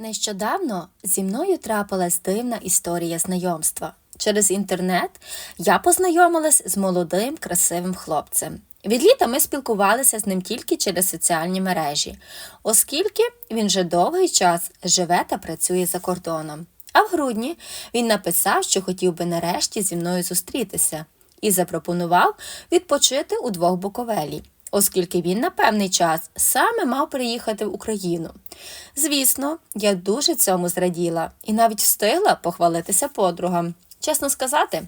Нещодавно зі мною трапилась дивна історія знайомства. Через інтернет я познайомилась з молодим красивим хлопцем. Від літа ми спілкувалися з ним тільки через соціальні мережі, оскільки він вже довгий час живе та працює за кордоном. А в грудні він написав, що хотів би нарешті зі мною зустрітися, і запропонував відпочити у двох Буковелі, оскільки він на певний час саме мав приїхати в Україну. Звісно, я дуже цьому зраділа і навіть встигла похвалитися подругам. Чесно сказати,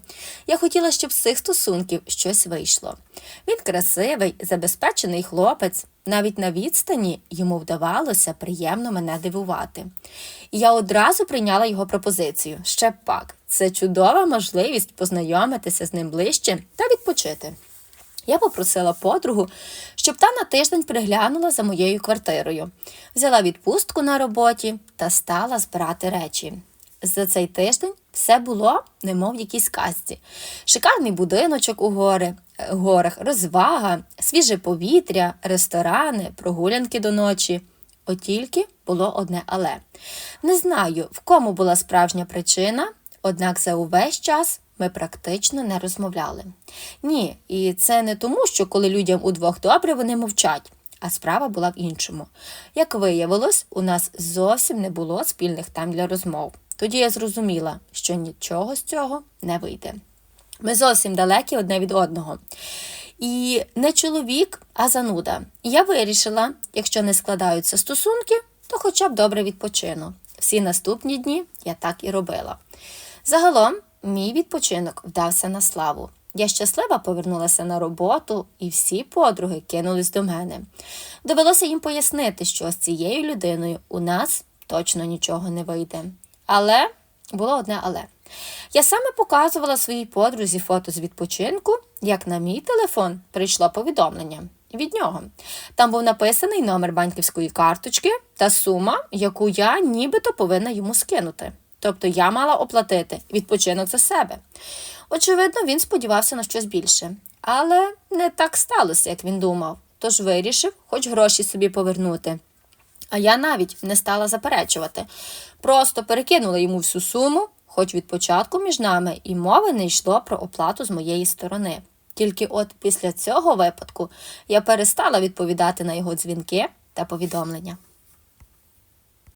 я хотіла, щоб з цих стосунків щось вийшло. Він красивий, забезпечений хлопець. Навіть на відстані йому вдавалося приємно мене дивувати. І я одразу прийняла його пропозицію. Ще пак, це чудова можливість познайомитися з ним ближче та відпочити. Я попросила подругу, щоб та на тиждень приглянула за моєю квартирою, взяла відпустку на роботі та стала збирати речі. За цей тиждень все було, немов в якійсь казці. Шикарний будиночок у гори, горах, розвага, свіже повітря, ресторани, прогулянки до ночі. От тільки було одне але. Не знаю, в кому була справжня причина, однак за увесь час ми практично не розмовляли. Ні, і це не тому, що коли людям удвох добре, вони мовчать, а справа була в іншому. Як виявилось, у нас зовсім не було спільних тем для розмов. Тоді я зрозуміла, що нічого з цього не вийде. Ми зовсім далекі одне від одного. І не чоловік, а зануда. І я вирішила, якщо не складаються стосунки, то хоча б добре відпочину. Всі наступні дні я так і робила. Загалом, мій відпочинок вдався на славу. Я щаслива повернулася на роботу, і всі подруги кинулись до мене. Довелося їм пояснити, що з цією людиною у нас точно нічого не вийде. Але було одне але. Я саме показувала своїй подрузі фото з відпочинку, як на мій телефон прийшло повідомлення від нього. Там був написаний номер банківської карточки та сума, яку я нібито повинна йому скинути. Тобто я мала оплатити відпочинок за себе. Очевидно, він сподівався на щось більше. Але не так сталося, як він думав, тож вирішив хоч гроші собі повернути. А я навіть не стала заперечувати. Просто перекинула йому всю суму, хоч від початку між нами і мови не йшло про оплату з моєї сторони. Тільки от після цього випадку я перестала відповідати на його дзвінки та повідомлення.